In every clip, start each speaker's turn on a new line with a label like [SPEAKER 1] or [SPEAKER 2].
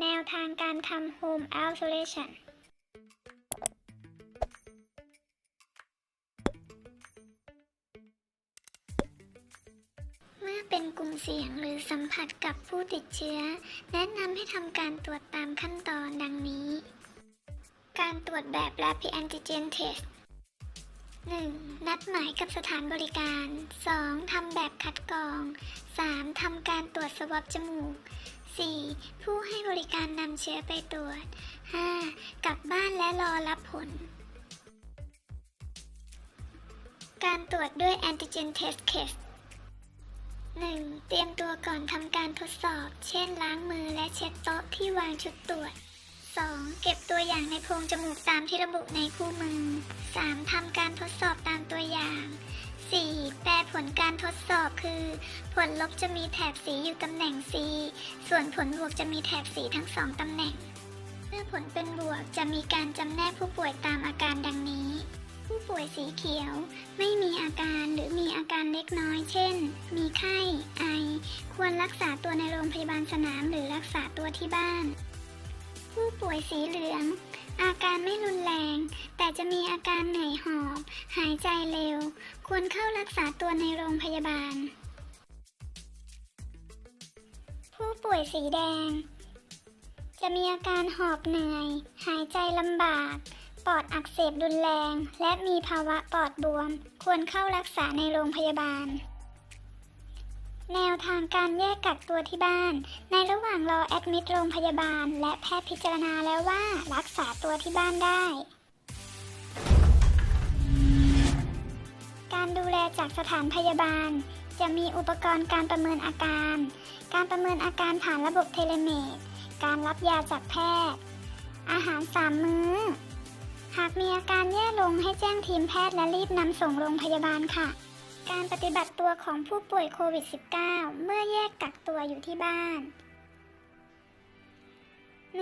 [SPEAKER 1] แนวทางการทำ Home Isolation เมื่อเป็นกลุ่มเสี่ยงหรือสัมผัสกับผู้ติดเชื้อ แนะนำให้ทำการตรวจตามขั้นตอนดังนี้ การตรวจแบบ Rapid Antigen Test 1. นัดหมายกับสถานบริการ 2. ทำแบบคัดกรอง 3. ทำการตรวจสวอปจมูก 4. ผู้ให้บริการนำเชื้อไปตรวจ 5. กลับบ้านและรอรับผล การตรวจด้วย Antigen Test Case 1. เตรียมตัวก่อนทำการทดสอบ เช่นล้างมือและเช็ดโต๊ะที่วางชุดตรวจ 2. เก็บตัวอย่างในโพรงจมูกตามที่ระบุในคู่มือ 3. ทำการทดสอบตามตัวอย่าง 4. แปลผลการทดสอบคือ ผลลบจะมีแถบสีอยู่ตำแหน่ง C ส่วนผลบวกจะมีแถบสีทั้งสองตำแหน่ง เมื่อผลเป็นบวกจะมีการจำแนกผู้ป่วยตามอาการดังนี้ ผู้ป่วยสีเขียว ไม่มีอาการหรือมีอาการเล็กน้อย เช่น มีไข้ ไอ ควรรักษาตัวในโรงพยาบาลสนามหรือรักษาตัวที่บ้าน ผู้ป่วยสีเหลือง อาการไม่รุนแรง แต่จะมีอาการเหนื่อยหอบ หายใจเร็ว ควรเข้ารักษาตัวในโรงพยาบาล ผู้ป่วยสีแดง จะมีอาการหอบเหนื่อย หายใจลำบาก ปอดอักเสบรุนแรง และมีภาวะปอดบวม ควรเข้ารักษาในโรงพยาบาลแนวทางการแยกกักตัวที่บ้าน ในระหว่างรอแอดมิดโรงพยาบาล และแพทย์พิจารณาแล้วว่ารักษาตัวที่บ้านได้ จากสถานพยาบาล จะมีอุปกรณ์การประเมินอาการ การประเมินอาการผ่านระบบเทเลเมดการรับยาจากแพทย์ อาหารสามมื้อ หากมีอาการแย่ลงให้แจ้งทีมแพทย์และรีบนำส่งโรงพยาบาลค่ะ การปฏิบัติตัวของผู้ป่วยโควิด -19 เมื่อแยกกักตัวอยู่ที่บ้าน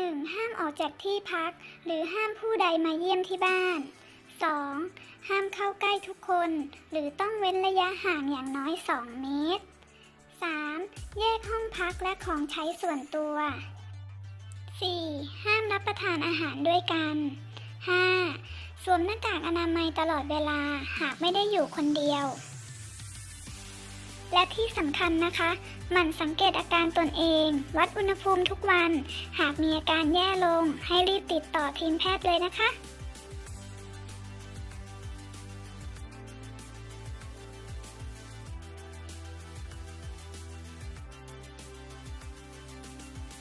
[SPEAKER 1] 1. ห้ามออกจากที่พัก หรือห้ามผู้ใดมาเยี่ยมที่บ้าน 2. ห้ามเข้าใกล้ทุกคน หรือต้องเว้นระยะห่างอย่างน้อย 2 เมตร 3. แยกห้องพักและของใช้ส่วนตัว 4. ห้ามรับประทานอาหารด้วยกัน 5. สวมหน้ากากอนามัยตลอดเวลาหากไม่ได้อยู่คนเดียว และที่สำคัญนะคะ หมั่นสังเกตอาการตนเอง วัดอุณหภูมิทุกวัน หากมีอาการแย่ลง ให้รีบติดต่อทีมแพทย์เลยนะคะ